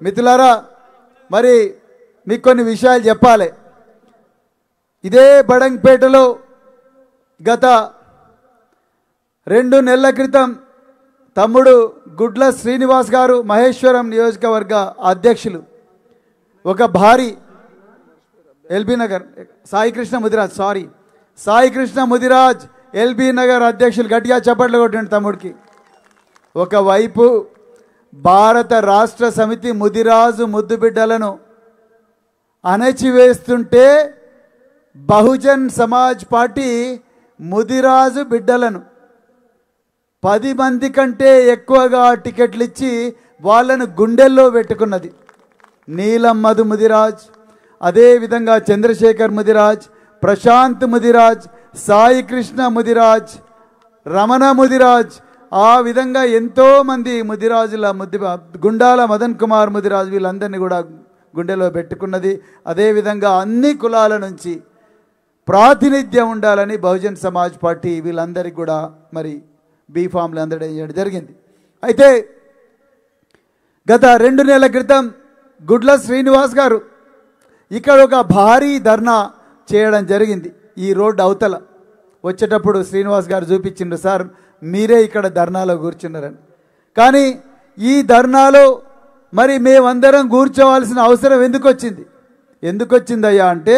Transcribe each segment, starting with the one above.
మిత్రులారా మరి మీకు కొన్ని విషయాలు చెప్పాలి. ఇదే బడంగ్పేటలో గత రెండు నెలల క్రితం తమ్ముడు గుడ్ల శ్రీనివాస్ గారు మహేశ్వరం నియోజకవర్గ అధ్యక్షులు ఒక భారీ L B Nagar Saikrishna Mudiraj sorry Saikrishna Mudiraj L B Nagar అధ్యక్షులు గట్టిగా చప్పట్లు కొట్టండి తమ్ముడికి. ఒకవైపు భారత రాష్ట్ర సమితి ముదిరాజు ముద్దుబిడ్డలను అణచివేస్తుంటే బహుజన్ సమాజ్ పార్టీ ముదిరాజు బిడ్డలను. పది మంది కంటే ఎక్కువగా టికెట్లు ఇచ్చి వాళ్ళను గుండెల్లో పెట్టుకున్నది. నీలం మధు ముదిరాజ్ అదేవిధంగా చంద్రశేఖర్ ముదిరాజ్ ప్రశాంత్ ముదిరాజ్ సాయి కృష్ణ ముదిరాజ్ రమణ ముదిరాజ్ ఆ విధంగా ఎంతోమంది ముదిరాజుల ముద్ది గుండాల మదన్ కుమార్ ముదిరాజ్ వీళ్ళందరినీ కూడా గుండెలో పెట్టుకున్నది. అదేవిధంగా అన్ని కులాల నుంచి ప్రాతినిధ్యం ఉండాలని బహుజన్ సమాజ్ పార్టీ వీళ్ళందరికీ కూడా మరి బీఫామ్లు అందడం చేయడం జరిగింది. అయితే గత రెండు నెలల క్రితం గుడ్ల శ్రీనివాస్ గారు ఇక్కడ ఒక భారీ ధర్నా చేయడం జరిగింది ఈ రోడ్డు అవతల. వచ్చేటప్పుడు శ్రీనివాస్ గారు చూపించిండ్రు సార్ మీరే ఇక్కడ ధర్నాలో కూర్చున్నారని. కానీ ఈ ధర్నాలో మరి మేమందరం కూర్చోవాల్సిన అవసరం ఎందుకు వచ్చింది ఎందుకు వచ్చిందయ్యా అంటే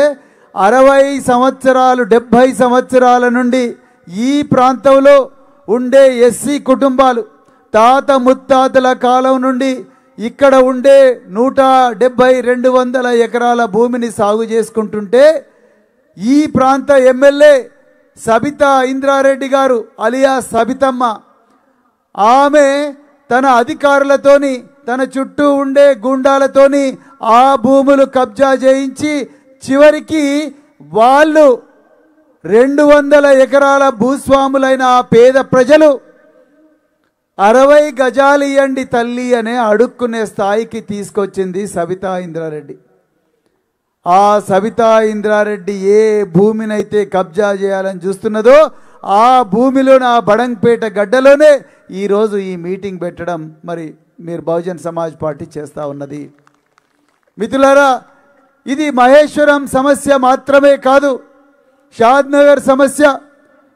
అరవై సంవత్సరాలు డెబ్భై సంవత్సరాల నుండి ఈ ప్రాంతంలో ఉండే ఎస్సీ కుటుంబాలు తాత ముత్తాతల కాలం నుండి ఇక్కడ ఉండే నూట డెబ్భై రెండు వందల ఎకరాల భూమిని సాగు చేసుకుంటుంటే ఈ ప్రాంత ఎమ్మెల్యే సబితా ఇంద్రారెడ్డి గారు అలియా సబితమ్మ. ఆమె తన అధికారులతోని తన చుట్టూ ఉండే గుండాలతోని ఆ భూములు కబ్జా చేయించి చివరికి వాళ్ళు రెండు వందల ఎకరాల భూస్వాములైన ఆ పేద ప్రజలు అరవై గజాలు ఇయ్యండి తల్లి అనే అడుక్కునే స్థాయికి తీసుకొచ్చింది సబితా ఇంద్రారెడ్డి. ఆ సవితా ఇంద్రారెడ్డి ఏ భూమినైతే కబ్జా చేయాలని చూస్తున్నదో ఆ భూమిలో నా బడంగ్పేట గడ్డలోనే ఈరోజు ఈ మీటింగ్ పెట్టడం మరి మీరు బహుజన్ సమాజ్ పార్టీ చేస్తూ ఉన్నది. మిత్రులారా ఇది మహేశ్వరం సమస్య మాత్రమే కాదు షాద్నగర్ సమస్య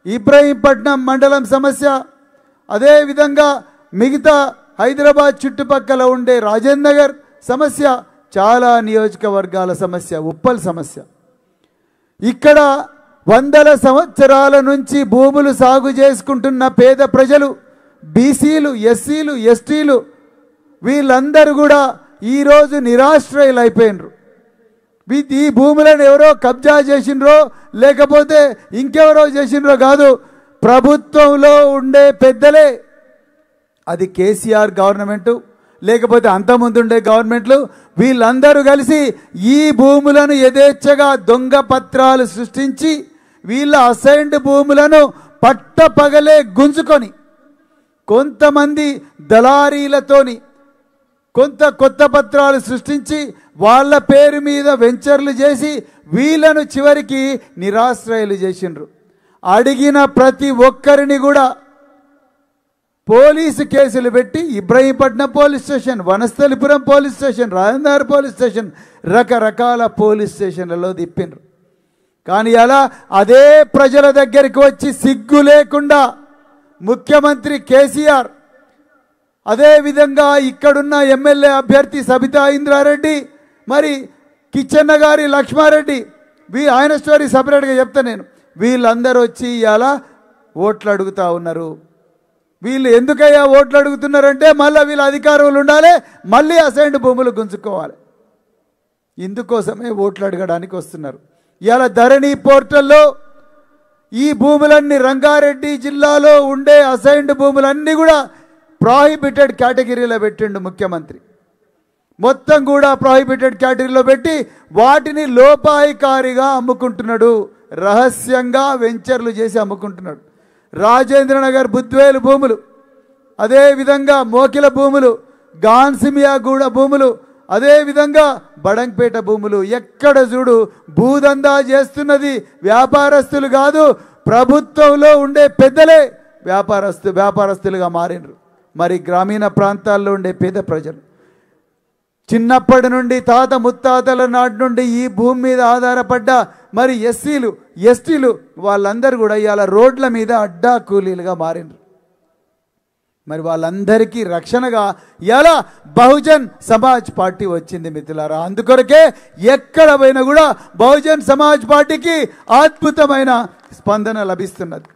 ఇబ్రహీంపట్నం మండలం సమస్య అదేవిధంగా మిగతా హైదరాబాద్ చుట్టుపక్కల ఉండే రాజేంద్ర నగర్ సమస్య చాలా నియోజకవర్గాల సమస్య ఉప్పల్ సమస్య. ఇక్కడ వందల సంవత్సరాల నుంచి భూములు సాగు చేసుకుంటున్న పేద ప్రజలు బీసీలు ఎస్సీలు ఎస్టీలు వీళ్ళందరూ కూడా ఈరోజు నిరాశ్రయులు అయిపోయినరు వీ- ఈ భూములను ఎవరో కబ్జా చేసినరో లేకపోతే ఇంకెవరో చేసినరో కాదు ప్రభుత్వంలో ఉండే పెద్దలే. అది కేసీఆర్ గవర్నమెంటు లేకపోతే అంతకుముందు ఉండే గవర్నమెంట్లు వీళ్ళందరూ కలిసి ఈ భూములను యథేచ్ఛగా దొంగ పత్రాలు సృష్టించి వీళ్ళ అసైన్డ్ భూములను పట్టపగలే గుంజుకొని కొంతమంది దళారీలతోని కొంత కొత్త పత్రాలు సృష్టించి వాళ్ళ పేరు మీద వెంచర్లు చేసి వీళ్ళను చివరికి నిరాశ్రయులు చేసిండ్రు. అడిగిన ప్రతి ఒక్కరిని కూడా పోలీసు కేసులు పెట్టి Ibrahimpatnam police station Vanasthalipuram police station రాజందార్ police station రకరకాల పోలీస్ స్టేషన్లలో తిప్పిండ్రు కానీ అలా అదే ప్రజల దగ్గరికి వచ్చి సిగ్గు లేకుండా ముఖ్యమంత్రి కేసీఆర్ అదేవిధంగా ఇక్కడున్న ఎమ్మెల్యే అభ్యర్థి సబితా ఇంద్రారెడ్డి మరి కిచ్చన్న గారి లక్ష్మారెడ్డి వీ ఆయన స్టోరీ సపరేట్గా చెప్తా నేను. వీళ్ళందరూ వచ్చి ఇలా ఓట్లు అడుగుతా ఉన్నారు. వీళ్ళు ఎందుకయ్యా ఓట్లు అడుగుతున్నారంటే మళ్ళీ వీళ్ళ అధికారులు ఉండాలి మళ్ళీ అసైన్డ్ భూములు గుంజుకోవాలి. ఇందుకోసమే ఓట్లు అడగడానికి వస్తున్నారు. ఇలా ధరణి పోర్టల్లో ఈ భూములన్నీ రంగారెడ్డి జిల్లాలో ఉండే అసైన్డ్ భూములన్నీ కూడా ప్రాహిబిటెడ్ కేటగిరీలో పెట్టిండు ముఖ్యమంత్రి. మొత్తం కూడా ప్రాహిబిటెడ్ కేటగిరీలో పెట్టి వాటిని లోపాయికారిగా అమ్ముకుంటున్నాడు. రహస్యంగా వెంచర్లు చేసి అమ్ముకుంటున్నాడు. రాజేంద్ర నగర్ బుద్వేలు భూములు అదేవిధంగా మోకిల భూములు గాన్సిమియాగూడ భూములు అదేవిధంగా బడంపేట భూములు. ఎక్కడ చూడు భూదందా చేస్తున్నది వ్యాపారస్తులు కాదు ప్రభుత్వంలో ఉండే పెద్దలే వ్యాపారస్తు వ్యాపారస్తులుగా మారినరు. మరి గ్రామీణ ప్రాంతాల్లో ఉండే పేద ప్రజలు. చిన్నప్పటి నుండి తాత ముత్తాతల నాటి నుండి ఈ భూమి మీద ఆధారపడ్డ మరి ఎస్సీలు ఎస్టీలు వాళ్ళందరూ కూడా ఇవాళ రోడ్ల మీద అడ్డా కూలీలుగా మారినరు మరి వాళ్ళందరికీ రక్షణగా ఎలా బహుజన్ సమాజ్ పార్టీ వచ్చింది మిత్రులారా. అందుకొరకే ఎక్కడ పోయినా కూడా బహుజన్ సమాజ్ పార్టీకి అద్భుతమైన స్పందన లభిస్తున్నది.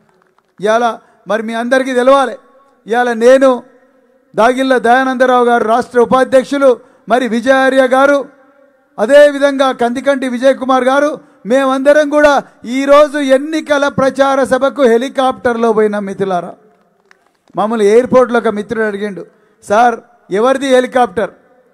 ఇలా మరి మీ అందరికీ తెలవాలి. ఇవాళ నేను దాగిళ్ళ దయానందరావు గారు రాష్ట్ర ఉపాధ్యక్షులు మరి విజయార్య గారు అదేవిధంగా కందికంటి విజయ్ కుమార్ గారు మేమందరం కూడా ఈరోజు ఎన్నికల ప్రచార సభకు హెలికాప్టర్లో పోయినాం మిత్రులారా. మమ్మల్ని ఎయిర్పోర్ట్లో ఒక మిత్రుడు అడిగిండు సార్ ఎవరిది హెలికాప్టర్?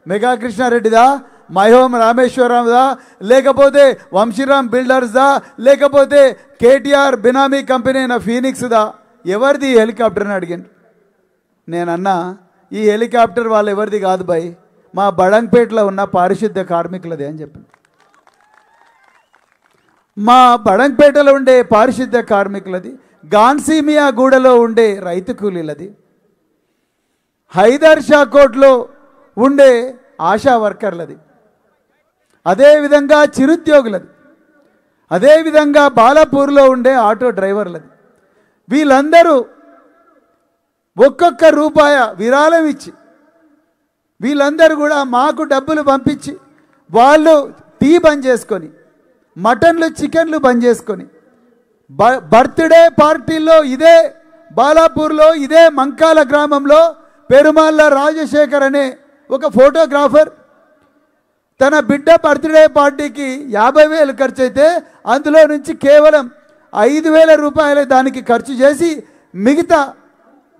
మెగా కృష్ణారెడ్డిదా మైహోమ్ రామేశ్వరరావుదా లేకపోతే వంశీరామ్ బిల్డర్స్దా? లేకపోతే కేటీఆర్ బినామీ కంపెనీ అయిన ఫీనిక్స్దా? ఎవరిది హెలికాప్టర్? అని అడిగిండు. నేనన్నా ఈ హెలికాప్టర్ వాళ్ళు ఎవరిది కాదు బాయ్. మా బడంపేటలో ఉన్న పారిశుద్ధ్య కార్మికులది అని చెప్పింది. మా బడంపేటలో ఉండే పారిశుద్ధ్య కార్మికులది గాన్సీమియా గూడలో ఉండే రైతు కూలీలది హైదర్ షా కోట్లో ఉండే ఆశా వర్కర్లది అదేవిధంగా చిరుద్యోగులది అదేవిధంగా బాలాపూర్లో ఉండే ఆటో డ్రైవర్లది. వీళ్ళందరూ ఒక్కొక్క రూపాయ విరాళం ఇచ్చి వీళ్ళందరూ కూడా మాకు డబ్బులు పంపించి వాళ్ళు టీ బంద్ చేసుకొని మటన్లు చికెన్లు బంద్ చేసుకొని బ- బర్త్డే పార్టీలో ఇదే బాలాపూర్లో ఇదే మంకాల గ్రామంలో పెరుమాళ్ళ రాజశేఖర్ అనే ఒక ఫోటోగ్రాఫర్ తన బిడ్డ బర్త్డే పార్టీకి యాభై వేలు ఖర్చు అయితే అందులో నుంచి కేవలం ఐదు వేల రూపాయలు దానికి ఖర్చు చేసి మిగతా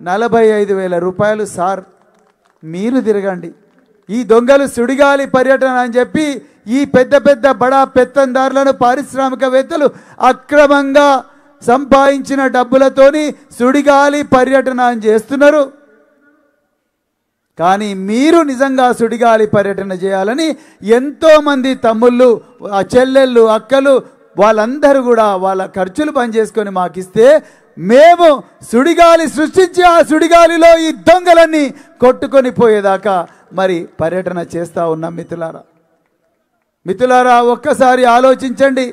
నలభై ఐదు వేల రూపాయలు సార్ మీరు తిరగండి. ఈ దొంగలు సుడిగాలి పర్యటన అని చెప్పి ఈ పెద్ద పెద్ద బడా పెత్తందారులను పారిశ్రామికవేత్తలు అక్రమంగా సంపాదించిన డబ్బులతోని సుడిగాలి పర్యటన అని చేస్తున్నారు. కానీ మీరు నిజంగా సుడిగాలి పర్యటన చేయాలని ఎంతోమంది తమ్ముళ్ళు ఆ చెల్లెళ్ళు అక్కలు వాళ్ళందరూ కూడా వాళ్ళ ఖర్చులు పనిచేసుకొని మాకిస్తే మేము సుడిగాలి సృష్టించి ఆ సుడిగాలిలో ఈ దొంగలన్నీ కొట్టుకొని పోయేదాకా మరి పర్యటన చేస్తూ ఉన్నాం మిత్రులారా. మిత్రులారా ఒక్కసారి ఆలోచించండి.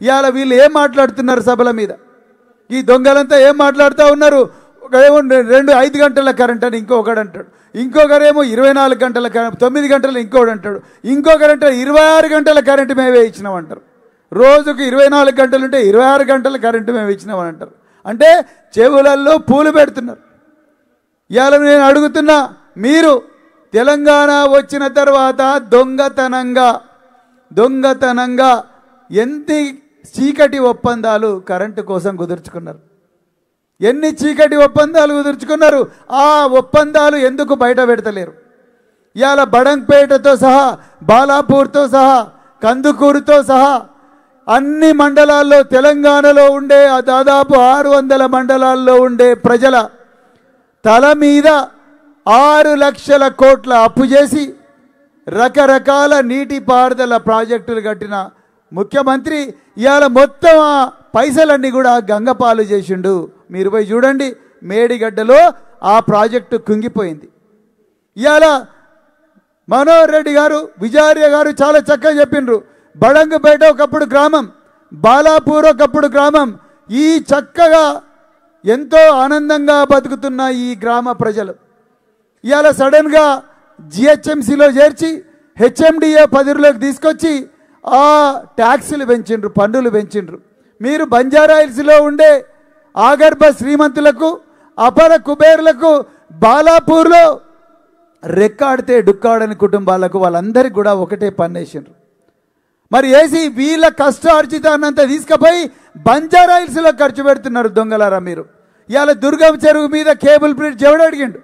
ఇవాళ వీళ్ళు ఏం మాట్లాడుతున్నారు సభల మీద? ఈ దొంగలంతా ఏం మాట్లాడుతూ ఉన్నారు? ఒకడేమో రెండు ఐదు గంటల కరెంట్ అని ఇంకొకడు అంటాడు. ఇంకొకరేమో ఇరవై నాలుగు గంటల కరెంట్ తొమ్మిది గంటలు ఇంకోడు అంటాడు. ఇంకొకరంటే ఇరవై ఆరు గంటల కరెంటు మేమే ఇచ్చినాం అంటారు. రోజుకు ఇరవై నాలుగు గంటలు ఉంటే ఇరవై ఆరు గంటల కరెంటు మేము ఇచ్చినామని అంటారు. అంటే చెవులల్లో పూలు పెడుతున్నారు. ఇవాళ నేను అడుగుతున్నా మీరు తెలంగాణ వచ్చిన తర్వాత దొంగతనంగా దొంగతనంగా ఎన్ని చీకటి ఒప్పందాలు కరెంటు కోసం కుదుర్చుకున్నారు? ఎన్ని చీకటి ఒప్పందాలు కుదుర్చుకున్నారు? ఆ ఒప్పందాలు ఎందుకు బయట పెడతలేరు? ఇవాళ బడంపేటతో సహా బాలాపూర్తో సహా కందుకూరుతో సహా అన్ని మండలాల్లో తెలంగాణలో ఉండే దాదాపు ఆరు వందల మండలాల్లో ఉండే ప్రజల తల మీద ఆరు లక్షల కోట్ల అప్పు చేసి రకరకాల నీటిపారుదల ప్రాజెక్టులు కట్టిన ముఖ్యమంత్రి ఇవాళ మొత్తం ఆ పైసలన్నీ కూడా గంగపాలు చేసిండు. మీరు పోయి చూడండి మేడిగడ్డలో ఆ ప్రాజెక్టు కుంగిపోయింది. ఇవాళ మనోహర్ రెడ్డి గారు విజయార్య గారు చాలా చక్కగా చెప్పిండ్రు. బడంగుపేట ఒకప్పుడు గ్రామం బాలాపూర్ ఒకప్పుడు గ్రామం. ఈ చక్కగా ఎంతో ఆనందంగా బతుకుతున్న ఈ గ్రామ ప్రజలు. ఇవాళ సడన్గా జిహెచ్ఎంసీలో చేర్చి హెచ్ఎండిఏ పదిలోకి తీసుకొచ్చి ఆ ట్యాక్సులు పెంచిండ్రు పన్నులు పెంచిండ్రు. మీరు బంజారాయిల్స్లో ఉండే ఆగర్భ శ్రీమంతులకు అపర కుబేర్లకు బాలాపూర్లో రెక్కాడితే డుక్కాడని కుటుంబాలకు వాళ్ళందరికీ కూడా ఒకటే పన్నేసిండ్రు. మరి ఏసీ వీళ్ళ కష్టార్జితాన్నంతా తీసుకుపోయి బంజారాయిల్స్లో ఖర్చు పెడుతున్నారు దొంగలారా మీరు. ఇవాళ దుర్గం చెరువు మీద కేబుల్ బ్రిడ్జ్ ఎవడు అడిగిండు?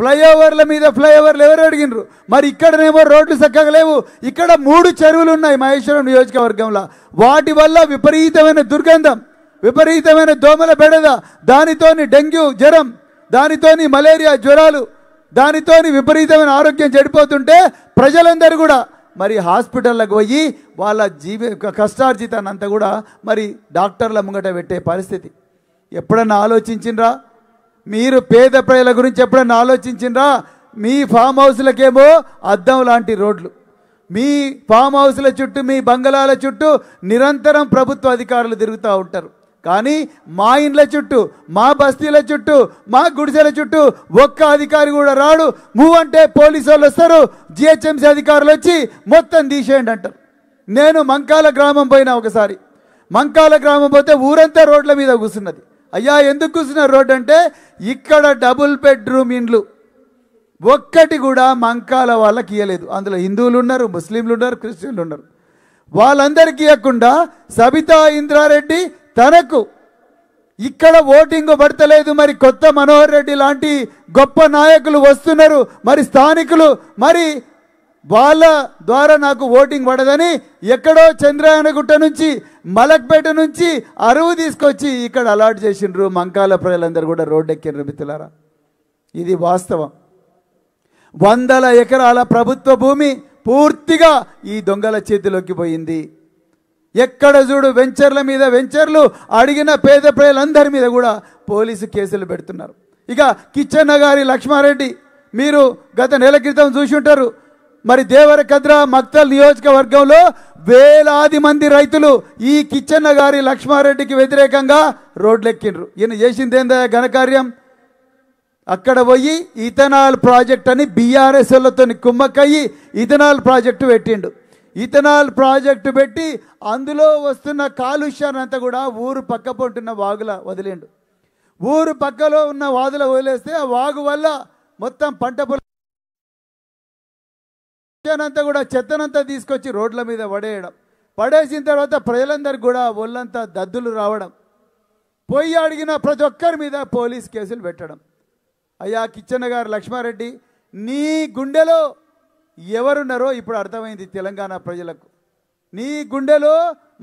ఫ్లైఓవర్ల మీద ఫ్లైఓవర్లు ఎవరు అడిగినరు మరి ఇక్కడనేమో రోడ్లు చక్కగా లేవు. ఇక్కడ మూడు చెరువులు ఉన్నాయి మహేశ్వరం నియోజకవర్గంలో. వాటి వల్ల విపరీతమైన దుర్గంధం విపరీతమైన దోమల బెడద దానితోని డెంగ్యూ జ్వరం దానితోని మలేరియా జ్వరాలు దానితోని విపరీతమైన ఆరోగ్యం చెడిపోతుంటే ప్రజలందరూ కూడా మరి హాస్పిటళ్ళకు పోయి వాళ్ళ జీవి కష్టార్జితాన్ని అంతా కూడా మరి డాక్టర్ల ముంగట పెట్టే పరిస్థితి. ఎప్పుడన్నా ఆలోచించిండ్రా మీరు పేద ప్రజల గురించి ఎప్పుడన్నా ఆలోచించిండ్రా మీ ఫామ్ హౌస్లకేమో అద్దం లాంటి రోడ్లు. మీ ఫామ్ హౌస్ల చుట్టూ మీ బంగళాల చుట్టూ నిరంతరం ప్రభుత్వ అధికారులు తిరుగుతూ ఉంటారు. కానీ మా ఇండ్ల చుట్టూ మా బస్తీల చుట్టూ మా గుడిసెల చుట్టూ ఒక్క అధికారి కూడా రాడు. మూవ్ అంటే పోలీసు వాళ్ళు వస్తారు జిహెచ్ఎంసీ అధికారులు వచ్చి మొత్తం తీసేయండి అంటారు. నేను మంకాల గ్రామం పోయినా ఒకసారి. మంకాల గ్రామం పోతే ఊరంతా రోడ్ల మీద కూర్చున్నది. అయ్యా ఎందుకు కూర్చున్నారు రోడ్డు అంటే ఇక్కడ డబుల్ బెడ్రూమ్ ఇండ్లు. ఒక్కటి కూడా మంకాల వాళ్ళకి ఇవ్వలేదు అందులో హిందువులు ఉన్నారు ముస్లింలు ఉన్నారు క్రిస్టియన్లు ఉన్నారు. వాళ్ళందరికీ ఇవ్వకుండా సబితా ఇంద్రారెడ్డి తనకు ఇక్కడ ఓటింగ్ పడతలేదు. మరి కొత్త మనోహర్ రెడ్డి లాంటి గొప్ప నాయకులు వస్తున్నారు. మరి స్థానికులు మరి వాళ్ళ ద్వారా నాకు ఓటింగ్ పడదని ఎక్కడో చంద్రయానగుట్ట నుంచి మలక్పేట నుంచి అరువు తీసుకొచ్చి ఇక్కడ అలాట్ చేసిండ్రు మంకాల ప్రజలందరూ కూడా రోడ్డు మిత్రులారా. ఇది వాస్తవం. వందల ఎకరాల ప్రభుత్వ భూమి పూర్తిగా ఈ దొంగల చేతిలోకి పోయింది. ఎక్కడ చూడు వెంచర్ల మీద వెంచర్లు అడిగిన పేద ప్రజలందరి మీద కూడా పోలీసు కేసులు పెడుతున్నారు. ఇక కిచ్చన్న గారి లక్ష్మారెడ్డి మీరు గత నెల క్రితం చూసి ఉంటారు మరి దేవరకద్ర మక్తల్ నియోజకవర్గంలో వేలాది మంది రైతులు ఈ కిచ్చన్న గారి లక్ష్మారెడ్డికి వ్యతిరేకంగా రోడ్లెక్కిండ్రు. ఈయన చేసిందేందా ఘనకార్యం? అక్కడ పోయి ఇథనాల్ ప్రాజెక్ట్ అని బీఆర్ఎస్లతో కుమ్మక్కయ్యి ఇథనాల్ ప్రాజెక్టు పెట్టిండు. ఇథనాల్ ప్రాజెక్టు పెట్టి అందులో వస్తున్న కాలుష్యాన్ని అంతా కూడా ఊరు పక్క పొంటున్న వాగుల వదిలేండు ఊరు పక్కలో ఉన్న వాదుల వదిలేస్తే ఆ వాగు వల్ల మొత్తం పంట పొలంతా కూడా చెత్తనంతా తీసుకొచ్చి రోడ్ల మీద పడేయడం. పడేసిన తర్వాత ప్రజలందరికీ కూడా ఒళ్ళంతా దద్దులు రావడం. పోయి అడిగిన ప్రతి ఒక్కరి మీద పోలీస్ కేసులు పెట్టడం. అయ్యా కిచ్చన్న గారు లక్ష్మారెడ్డి నీ గుండెలో ఎవరున్నారో ఇప్పుడు అర్థమైంది తెలంగాణ ప్రజలకు. నీ గుండెలో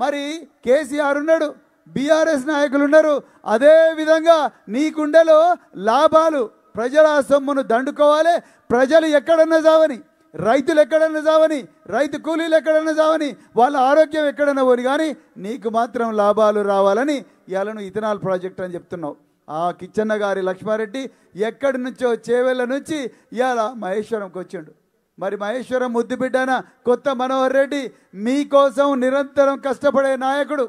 మరి కేసీఆర్ ఉన్నాడు బీఆర్ఎస్ నాయకులు ఉన్నారు అదే విధంగా నీ గుండెలో లాభాలు ప్రజల సొమ్మును దండుకోవాలి ప్రజలు ఎక్కడన్నా చావని రైతులు ఎక్కడన్నా చావని రైతు కూలీలు ఎక్కడన్నా చావని వాళ్ళ ఆరోగ్యం ఎక్కడన్నా పోని కానీ నీకు మాత్రం లాభాలు రావాలని ఇవాళ ఇథనాల్ ప్రాజెక్ట్ అని చెప్తున్నావు. ఆ కిచ్చన్న గారి లక్ష్మారెడ్డి ఎక్కడి నుంచో చేవెళ్ళ నుంచి ఇవాళ మహేశ్వరంకి వచ్చిండు. మరి మహేశ్వరం ముద్దుబిడ్డన కొత్త మనోహర్ రెడ్డి మీకోసం నిరంతరం కష్టపడే నాయకుడు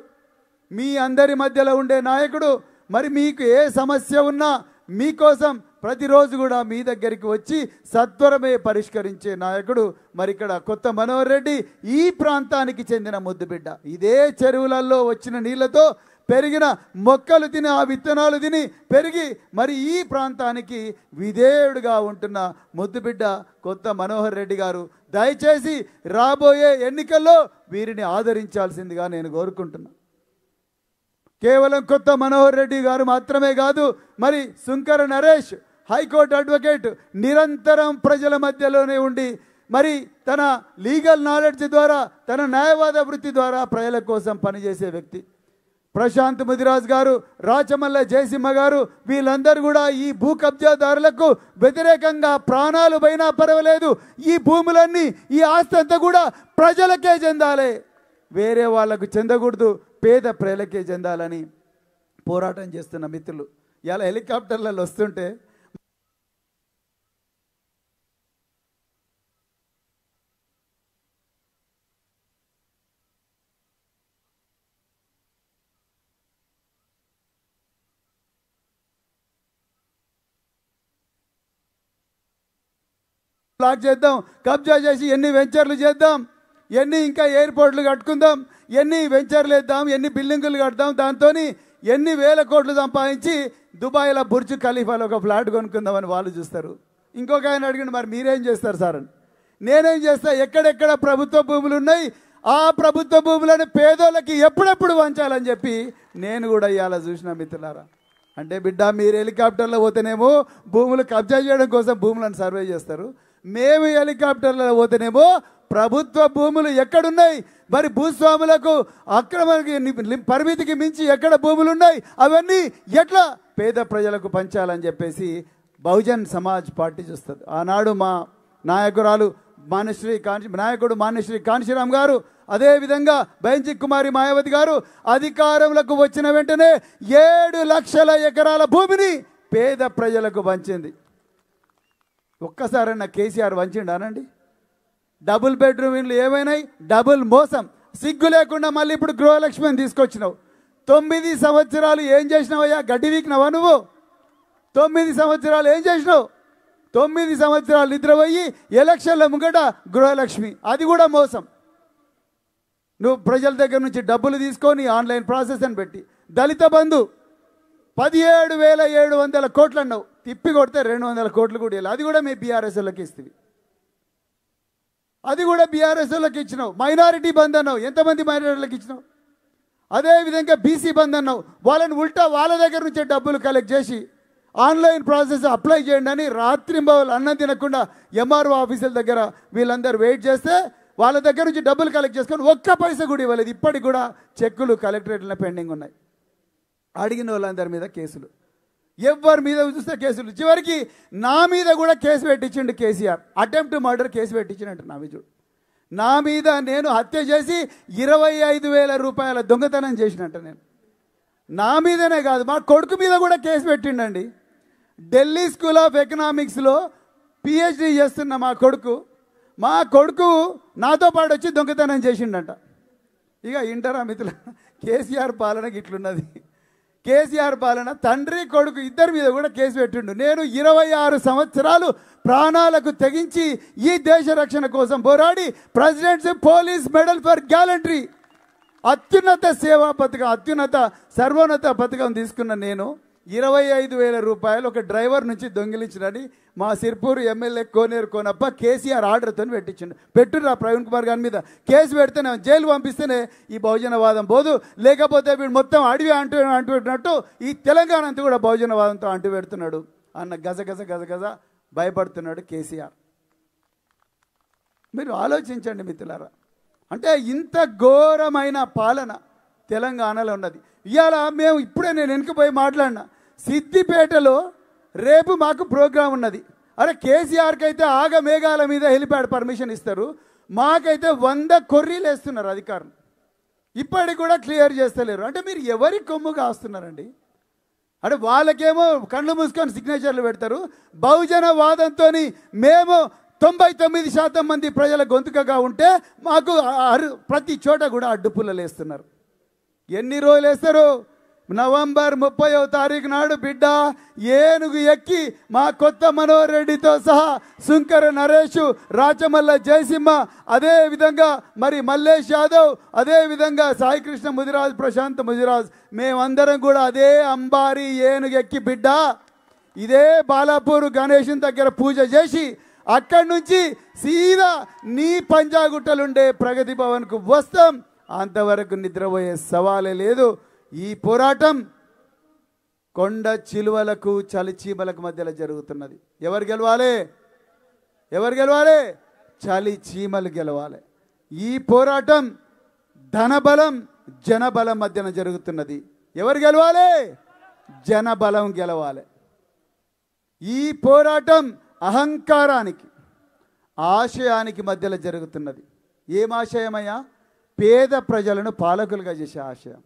మీ అందరి మధ్యలో ఉండే నాయకుడు మరి మీకు ఏ సమస్య ఉన్నా మీకోసం ప్రతిరోజు కూడా మీ దగ్గరికి వచ్చి సత్వరమే పరిష్కరించే నాయకుడు మరి ఇక్కడ కొత్త మనోహర్ రెడ్డి ఈ ప్రాంతానికి చెందిన ముద్దుబిడ్డ. ఇదే చెరువులలో వచ్చిన నీళ్ళతో పెరిగిన మొక్కలు తిని ఆ విత్తనాలు తిని పెరిగి మరి ఈ ప్రాంతానికి విధేయుడుగా ఉంటున్న ముద్దుబిడ్డ కొత్త మనోహర్ రెడ్డి గారు దయచేసి రాబోయే ఎన్నికల్లో వీరిని ఆదరించాల్సిందిగా నేను కోరుకుంటున్నా. కేవలం కొత్త మనోహర్ రెడ్డి గారు మాత్రమే కాదు మరి శుంకర నరేష్ హైకోర్టు అడ్వకేట్ నిరంతరం ప్రజల మధ్యలోనే ఉండి మరి తన లీగల్ నాలెడ్జ్ ద్వారా తన న్యాయవాద వృత్తి ద్వారా ప్రజల కోసం పనిచేసే వ్యక్తి. ప్రశాంత్ ముదిరాజ్ గారు రాచమల్ల జయసింహ గారు వీళ్ళందరూ కూడా ఈ భూ కబ్జాదారులకు వ్యతిరేకంగా ప్రాణాలు పైన పర్వాలేదు. ఈ భూములన్నీ ఈ ఆస్తి అంతా కూడా ప్రజలకే చెందాలి. వేరే వాళ్ళకు చెందకూడదు పేద ప్రజలకే చెందాలని పోరాటం చేస్తున్న మిత్రులు. ఇలా హెలికాప్టర్లలో వస్తుంటే ప్లాట్ చేద్దాం. కబ్జా చేసి ఎన్ని వెంచర్లు చేద్దాం. ఎన్ని ఇంకా ఎయిర్పోర్ట్లు కట్టుకుందాం. ఎన్ని వెంచర్లు వేద్దాం. ఎన్ని బిల్డింగులు కడదాం. దాంతో ఎన్ని వేల కోట్లు సంపాదించి దుబాయ్లో బుర్జ్ ఖలీఫాలో ఒక ఫ్లాట్ కొనుక్కుందామని వాళ్ళు చూస్తారు. ఇంకొక ఆయన అడిగిండు మరి మీరేం చేస్తారు సార్? అని. నేనేం చేస్తా? ఎక్కడెక్కడ ప్రభుత్వ భూములు ఉన్నాయి? ఆ ప్రభుత్వ భూములను పేదోళ్ళకి ఎప్పుడెప్పుడు వంచాలని చెప్పి నేను కూడా ఇవాళ చూసిన మిత్రులారా. అంటే బిడ్డ మీరు హెలికాప్టర్లో పోతేనేమో భూములు కబ్జా చేయడం కోసం భూములను సర్వే చేస్తారు. మేము హెలికాప్టర్లో పోతేనేమో ప్రభుత్వ భూములు ఎక్కడున్నాయి? మరి భూస్వాములకు అక్రమ పరిమితికి మించి ఎక్కడ భూములు ఉన్నాయి అవన్నీ ఎట్లా? పేద ప్రజలకు పంచాలని చెప్పేసి బహుజన్ సమాజ్ పార్టీ చూస్తుంది. ఆనాడు మా నాయకురాలు మానశ్రీ కాంచి నాయకుడు మాన్యశ్రీ కాంశీరాం గారు అదేవిధంగా బైంచి కుమారి మాయావతి గారు అధికారంలోకి వచ్చిన వెంటనే ఏడు లక్షల ఎకరాల భూమిని పేద ప్రజలకు పంచింది. ఒక్కసారన్నా కేసీఆర్ వంచిండానండి? డబుల్ బెడ్రూమ్ ఇండ్లు ఏమైనాయి? డబుల్ మోసం. సిగ్గు లేకుండా మళ్ళీ ఇప్పుడు గృహలక్ష్మిని తీసుకొచ్చినావు. తొమ్మిది సంవత్సరాలు ఏం చేసినావయ్యా? గడ్డి వీక్నావా నువ్వు? తొమ్మిది సంవత్సరాలు ఏం చేసినావు? తొమ్మిది సంవత్సరాలు నిద్రపోయి ఎలక్షన్ల ముంగట గృహలక్ష్మి. అది కూడా మోసం. నువ్వు ప్రజల దగ్గర నుంచి డబ్బులు తీసుకొని ఆన్లైన్ ప్రాసెస్ అని పెట్టి. దళిత బంధు పదిహేడు వేల ఏడు వందల కోట్లు అన్నావు తిప్పి కొడితే రెండు వందల కోట్లు కూడా వెళ్ళి అది కూడా మీ బీఆర్ఎస్ఎల్కి ఇస్తుంది అది కూడా బీఆర్ఎస్ఎల్కి ఇచ్చినావు. మైనారిటీ బంద్ అన్నావు. ఎంతమంది మైనారిటీలకు ఇచ్చినావు? అదేవిధంగా బీసీ బంద్ అన్నావు. వాళ్ళని ఉల్టా వాళ్ళ దగ్గర నుంచే డబ్బులు కలెక్ట్ చేసి ఆన్లైన్ ప్రాసెస్ అప్లై చేయండి అని రాత్రింబవలు అన్నం తినకుండా ఎంఆర్ఓ ఆఫీసుల దగ్గర వీళ్ళందరూ వెయిట్ చేస్తే వాళ్ళ దగ్గర నుంచి డబ్బులు కలెక్ట్ చేసుకొని ఒక్క పైసా కూడా ఇవ్వలేదు. ఇప్పటికి కూడా చెక్కులు కలెక్టరేట్లో పెండింగ్ ఉన్నాయి. అడిగిన వాళ్ళందరి మీద కేసులు. ఎవరి మీద చూస్తే కేసులు. చివరికి నా మీద కూడా కేసు పెట్టించిండు కేసీఆర్. అటెంప్ట్ మర్డర్ కేసు పెట్టించిండు నా విజుడు నా మీద నేను హత్య చేసి ఇరవై ఐదు వేల రూపాయల దొంగతనం చేసినట్ట నేను. నా మీదనే కాదు మా కొడుకు మీద కూడా కేసు పెట్టిండండి. ఢిల్లీ స్కూల్ ఆఫ్ ఎకనామిక్స్లో పిహెచ్డి చేస్తున్న మా కొడుకు మా కొడుకు నాతో పాటు వచ్చి దొంగతనం చేసిండంట. ఇక ఇంటరా మిత్రుల కేసీఆర్ పాలనకి ఇట్లున్నది. కేసీఆర్ పాలన తండ్రి కొడుకు ఇద్దరి మీద కూడా కేసు పెట్టిండు. నేను ఇరవై ఆరు సంవత్సరాలు ప్రాణాలకు తెగించి ఈ దేశ రక్షణ కోసం పోరాడి president's police medal for gallantry. అత్యున్నత సేవా పథకం అత్యున్నత సర్వోన్నత పథకం తీసుకున్న నేను ఇరవై ఐదు వేల రూపాయలు ఒక డ్రైవర్ నుంచి దొంగిలించినని మా సిర్పూర్ ఎమ్మెల్యే కోనేరు కోనప్ప కేసీఆర్ ఆర్డర్తో పెట్టించండు. పెట్టురా ప్రవీణ్ కుమార్ గారి మీద. కేసు పెడితేనే జైలు పంపిస్తేనే ఈ బహుజనవాదం పోదు. లేకపోతే వీడు మొత్తం అడవి అంటూ అంటూ పెట్టినట్టు ఈ తెలంగాణ అంతా కూడా బహుజనవాదంతో అంటూ పెడుతున్నాడు అన్న గజ గజ గజ గజ భయపడుతున్నాడు కేసీఆర్. మీరు ఆలోచించండి మిత్రులారా. అంటే ఇంత ఘోరమైన పాలన తెలంగాణలో ఉన్నది. ఇవాళ మేము ఇప్పుడే నేను వెనుకపోయి మాట్లాడినా. సిద్దిపేటలో రేపు మాకు ప్రోగ్రాం ఉన్నది. అరే కేసీఆర్కి అయితే ఆగ మేఘాల మీద హెలిప్యాడ్ పర్మిషన్ ఇస్తారు. మాకైతే వంద కొర్రీలు వేస్తున్నారు అధికారులు. ఇప్పటికి కూడా క్లియర్ చేస్తలేరు. అంటే మీరు ఎవరి కొమ్ము కాస్తున్నారండి? అంటే వాళ్ళకేమో కళ్ళు మూసుకొని సిగ్నేచర్లు పెడతారు. బహుజన వాదంతో మేము తొంభై తొమ్మిది శాతం మంది ప్రజల గొంతుకగా ఉంటే మాకు అరు- ప్రతి చోట కూడా అడ్డుపుల్లలు వేస్తున్నారు ఎన్ని రోజులు వేస్తారు నవంబర్ ముప్పైవ తారీఖు నాడు బిడ్డ ఏనుగు ఎక్కి మా కొత్త మనోహర్ రెడ్డితో సహా శుంకర నరేష్ రాచమల్ల జయసింహ అదే విధంగా మరి మల్లేష్ యాదవ్ అదే విధంగా సాయికృష్ణ ముదిరాజ్ ప్రశాంత్ ముదిరాజ్ మేమందరం కూడా అదే అంబారి ఏనుగు ఎక్కి బిడ్డ ఇదే బాలాపూర్ గణేషన్ దగ్గర పూజ చేసి అక్కడి నుంచి సీదా నీ పంజాగుట్టలుండే ప్రగతి భవన్కు వస్తాం. అంతవరకు నిద్రపోయే సవాలే లేదు. ఈ పోరాటం కొండ చిలువలకు చలిచీమలకు మధ్యలో జరుగుతున్నది. ఎవరు గెలవాలి? ఎవరు గెలవాలి? చలి చీమలు గెలవాలి. ఈ పోరాటం ధనబలం జనబలం మధ్యన జరుగుతున్నది. ఎవరు గెలవాలి? జనబలం గెలవాలి. ఈ పోరాటం అహంకారానికి ఆశయానికి మధ్యలో జరుగుతున్నది. ఏం ఆశయమయ్యా? పేద ప్రజలను పాలకులుగా చేసే ఆశయం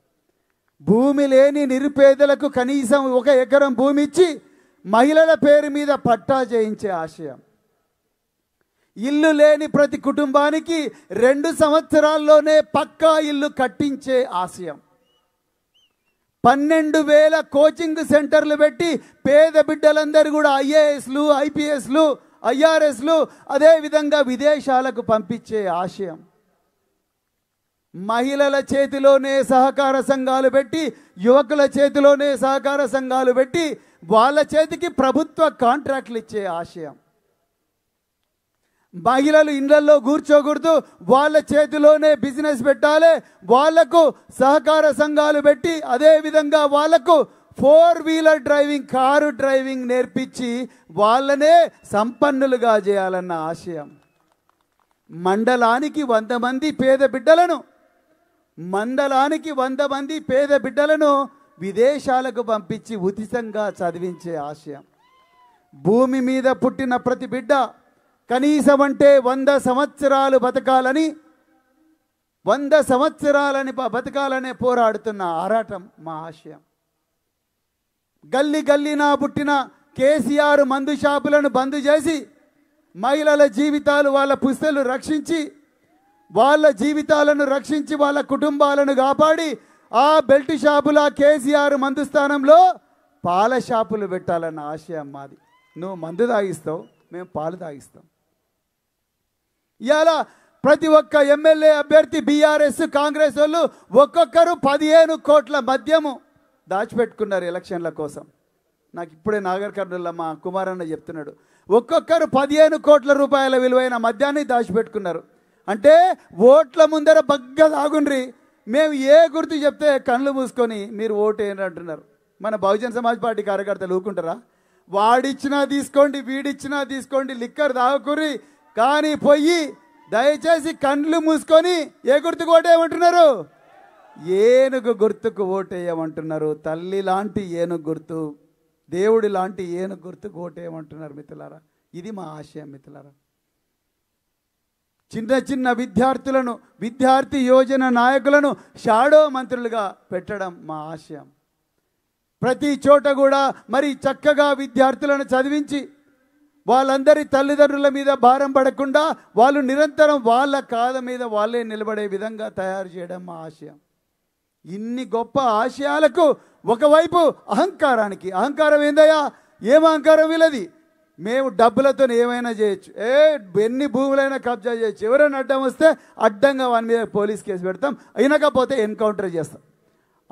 భూమి లేని నిరుపేదలకు కనీసం ఒక ఎకరం భూమి ఇచ్చి మహిళల పేరు మీద పట్టా చేయించే ఆశయం ఇల్లు లేని ప్రతి కుటుంబానికి రెండు సంవత్సరాల్లోనే పక్కా ఇల్లు కట్టించే ఆశయం పన్నెండు వేల కోచింగ్ సెంటర్లు పెట్టి పేద బిడ్డలందరూ కూడా ఐఏఎస్లు ఐపీఎస్లు ఐఆర్ఎస్లు అదేవిధంగా విదేశాలకు పంపించే ఆశయం మహిళల చేతిలోనే సహకార సంఘాలు పెట్టి యువకుల చేతిలోనే సహకార సంఘాలు పెట్టి వాళ్ళ చేతికి ప్రభుత్వ కాంట్రాక్ట్లు ఇచ్చే ఆశయం. మహిళలు ఇళ్ళలో కూర్చోకూడదు వాళ్ళ చేతిలోనే బిజినెస్ పెట్టాలి వాళ్ళకు సహకార సంఘాలు పెట్టి అదేవిధంగా వాళ్ళకు four wheeler driving car driving నేర్పించి వాళ్ళనే సంపన్నులుగా చేయాలన్న ఆశయం. మండలానికి వంద మంది పేద బిడ్డలను మండలానికి వంద మంది పేద బిడ్డలను విదేశాలకు పంపించి ఉచితంగా చదివించే ఆశయం భూమి మీద పుట్టిన ప్రతి బిడ్డ కనీసం అంటే వంద సంవత్సరాలు బతకాలని వంద సంవత్సరాలని బతకాలనే పోరాడుతున్న ఆరాటం మా ఆశయం గల్లి గల్లినా పుట్టిన కేసీఆర్ మందు షాపులను బంద్ చేసి మహిళల జీవితాలు వాళ్ళ పుస్తలు రక్షించి వాళ్ళ జీవితాలను రక్షించి వాళ్ళ కుటుంబాలను కాపాడి ఆ బెల్ట్ షాపుల కేసీఆర్ మందు స్థానంలో పాల షాపులు పెట్టాలన్న ఆశయం మాది. నువ్వు మందు తాగిస్తావు మేము పాలు తాగిస్తాం. ఇలా ప్రతి ఒక్క ఎమ్మెల్యే అభ్యర్థి బీఆర్ఎస్ కాంగ్రెస్ వాళ్ళు ఒక్కొక్కరు పదిహేను కోట్ల మద్యము దాచిపెట్టుకున్నారు ఎలక్షన్ల కోసం. నాకు ఇప్పుడే నాగర్ మా కుమారన్న చెప్తున్నాడు. ఒక్కొక్కరు పదిహేను కోట్ల రూపాయల విలువైన మద్యాన్ని దాచిపెట్టుకున్నారు. అంటే ఓట్ల ముందర బగ్గ తాగుండ్రి మేము ఏ గుర్తు చెప్తే కళ్ళు మూసుకొని మీరు ఓటు అంటున్నారు. మన బహుజన సమాజ్ పార్టీ కార్యకర్తలు ఊకుంటారా వాడిచ్చినా తీసుకోండి వీడిచ్చినా తీసుకోండి లిక్కర్ తాగుకుర్రి. కానీ పొయ్యి దయచేసి కండ్లు మూసుకొని ఏ గుర్తుకు ఓటేయమంటున్నారు? ఏనుగు గుర్తుకు ఓటేయమంటున్నారు. తల్లి లాంటి ఏనుగు గుర్తు దేవుడి లాంటి ఏనుగు గుర్తుకు ఓటేయమంటున్నారు మిత్రులారా. ఇది మా ఆశయం మిత్రులారా. చిన్న చిన్న విద్యార్థులను విద్యార్థి యోజన నాయకులను షాడో మంత్రులుగా పెట్టడం మా ఆశయం. ప్రతి చోట కూడా మరి చక్కగా విద్యార్థులను చదివించి వాళ్ళందరి తల్లిదండ్రుల మీద భారం పడకుండా వాళ్ళు నిరంతరం వాళ్ళ కాద మీద వాళ్ళే నిలబడే విధంగా తయారు చేయడం మా ఆశయం. ఇన్ని గొప్ప ఆశయాలకు ఒకవైపు అహంకారానికి అహంకారం ఏందయ్యా? ఏం అహంకారం వీళ్ళది? మేము డబ్బులతో ఏమైనా చేయొచ్చు. ఏ ఎన్ని భూములైనా కబ్జా చేయొచ్చు. ఎవరైనా అడ్డం వస్తే అడ్డంగా వాని మీద పోలీస్ కేసు పెడతాం. అయినకపోతే ఎన్కౌంటర్ చేస్తాం.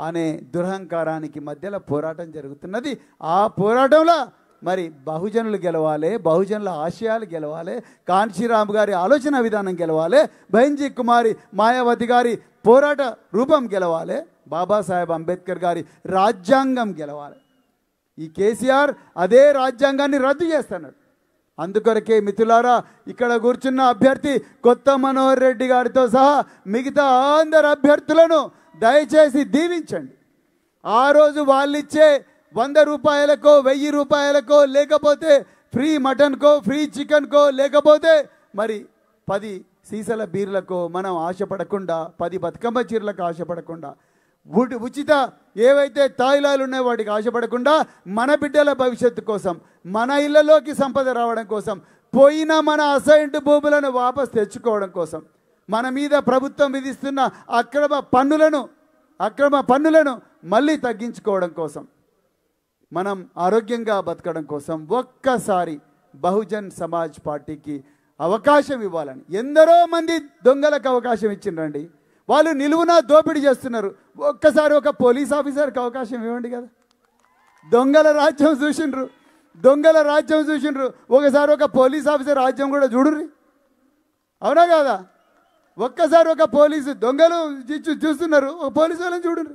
అనే దురహంకారానికి మధ్యలో పోరాటం జరుగుతున్నది. ఆ పోరాటంలో మరి బహుజనులు గెలవాలి బహుజనుల ఆశయాలు గెలవాలి కాంచీరామ్ గారి ఆలోచన విధానం గెలవాలి భయంజీ కుమారి మాయావతి గారి పోరాట రూపం గెలవాలి బాబాసాహెబ్ అంబేద్కర్ గారి రాజ్యాంగం గెలవాలి. ఈ కేసీఆర్ అదే రాజ్యాంగాన్ని రద్దు చేస్తున్నాడు. అందుకొరకే మిత్రులారా ఇక్కడ కూర్చున్న అభ్యర్థి కొత్త మనోహర్ రెడ్డి గారితో సహా మిగతా అందరు అభ్యర్థులను దయచేసి దీవించండి. ఆ రోజు వాళ్ళిచ్చే వంద రూపాయలకో వెయ్యి రూపాయలకో లేకపోతే ఫ్రీ మటన్కో ఫ్రీ చికెన్కో లేకపోతే మరి పది సీసల బీర్లకో మనం ఆశపడకుండా పది బతుకమ్మ చీరలకు ఆశపడకుండా ఉచిత ఏవైతే తాయిలాలు ఉన్నాయో వాటికి ఆశపడకుండా మన బిడ్డల భవిష్యత్తు కోసం మన ఇళ్ళలోకి సంపద రావడం కోసం పోయిన మన అసైంట్ భూములను వాపస్ తెచ్చుకోవడం కోసం మన మీద ప్రభుత్వం విధిస్తున్న అక్రమ పన్నులను అక్రమ పన్నులను మళ్ళీ తగ్గించుకోవడం కోసం మనం ఆరోగ్యంగా బతకడం కోసం ఒక్కసారి బహుజన్ సమాజ్ పార్టీకి అవకాశం ఇవ్వాలని. ఎందరో మంది దొంగలకు అవకాశం ఇచ్చిండ్రండి. వాళ్ళు నిలువున దోపిడీ చేస్తున్నారు. ఒక్కసారి ఒక పోలీస్ ఆఫీసర్కి అవకాశం ఇవ్వండి కదా. దొంగల రాజ్యం చూసిండ్రు. దొంగల రాజ్యం చూసిండ్రు. ఒకసారి ఒక పోలీస్ ఆఫీసర్ రాజ్యం కూడా చూడుర్రి. అవునా కాదా? ఒక్కసారి ఒక పోలీసు దొంగలు చూస్తున్నారు. ఒక పోలీసు వాళ్ళని చూడండి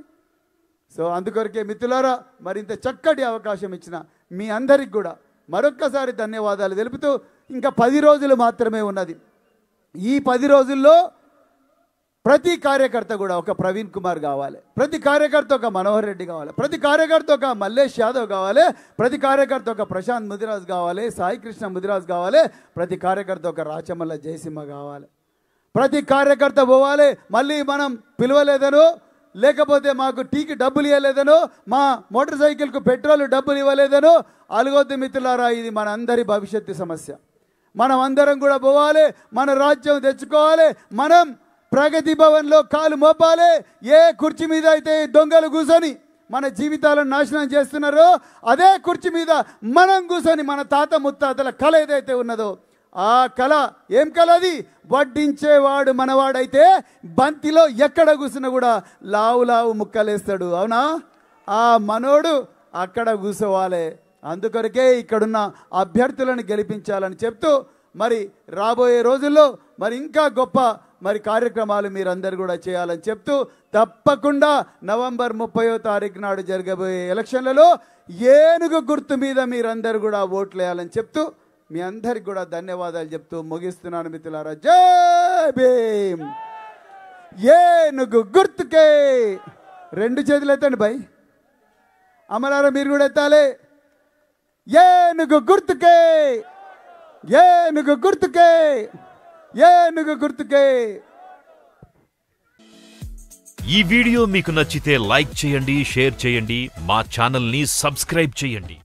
సో అందుకొరకే మిత్రులారా మరింత చక్కటి అవకాశం ఇచ్చిన మీ అందరికి కూడా మరొక్కసారి ధన్యవాదాలు తెలుపుతూ ఇంకా పది రోజులు మాత్రమే ఉన్నది. ఈ పది రోజుల్లో ప్రతి కార్యకర్త కూడా ఒక ప్రవీణ్ కుమార్ కావాలి. ప్రతి కార్యకర్త ఒక మనోహర్ రెడ్డి కావాలి. ప్రతి కార్యకర్త ఒక మల్లేష్ యాదవ్ కావాలి. ప్రతి కార్యకర్త ఒక ప్రశాంత్ ముదిరాజ్ కావాలి. సాయి కృష్ణ ముదిరాజ్ కావాలి. ప్రతి కార్యకర్త ఒక రాచమల్ల జయసింహ కావాలి. ప్రతి కార్యకర్త పోవాలి. మళ్ళీ మనం పిలవలేదను. లేకపోతే మాకు టీకి డబ్బులు ఇవ్వలేదను. మా మోటార్ సైకిల్కు పెట్రోల్ డబ్బులు ఇవ్వలేదను. అలగొద్దు మిత్రులారా ఇది మన అందరి భవిష్యత్తు సమస్య. మనం అందరం కూడా పోవాలి. మన రాజ్యం తెచ్చుకోవాలి. మనం ప్రగతి భవన్లో కాలు మోపాలే ఏ కుర్చీ మీద అయితే దొంగలు కూర్చొని మన జీవితాలను నాశనం చేస్తున్నారో అదే కుర్చీ మీద మనం కూర్చొని మన తాత ముత్తాతల కళ ఏదైతే ఉన్నదో ఆ కళ ఏం కళ అది? వడ్డించేవాడు మనవాడైతే బంతిలో ఎక్కడ కూర్చున్నా కూడా లావు లావు ముక్కలేస్తాడు. అవునా? ఆ మనోడు అక్కడ కూర్చోవాలి. అందుకొరకే ఇక్కడున్న అభ్యర్థులను గెలిపించాలని చెప్తూ మరి రాబోయే రోజుల్లో మరి ఇంకా గొప్ప మరి కార్యక్రమాలు మీరందరూ కూడా చేయాలని చెప్తూ తప్పకుండా నవంబర్ ముప్పయో తారీఖు నాడు జరగబోయే ఎలక్షన్లలో ఏనుగు గుర్తు మీద మీరందరూ కూడా ఓట్లు వేయాలని చెప్తూ మీ అందరికి కూడా ధన్యవాదాలు చెప్తూ ముగిస్తున్నాను మిత్రులారా. జై భీమ్! ఏనుగు గుర్తుకే! రెండు చేతులు ఎత్తండి భయ్ అమలారా మీరు కూడా ఎత్తాలి. ఏనుగు గుర్తుకే! ఏనుగు గుర్తుకే! ఏనుగు గుర్తుకే. ఈ వీడియో మీకు నచ్చితే లైక్ చేయండి షేర్ చేయండి మా ఛానల్ని సబ్స్క్రైబ్ చేయండి.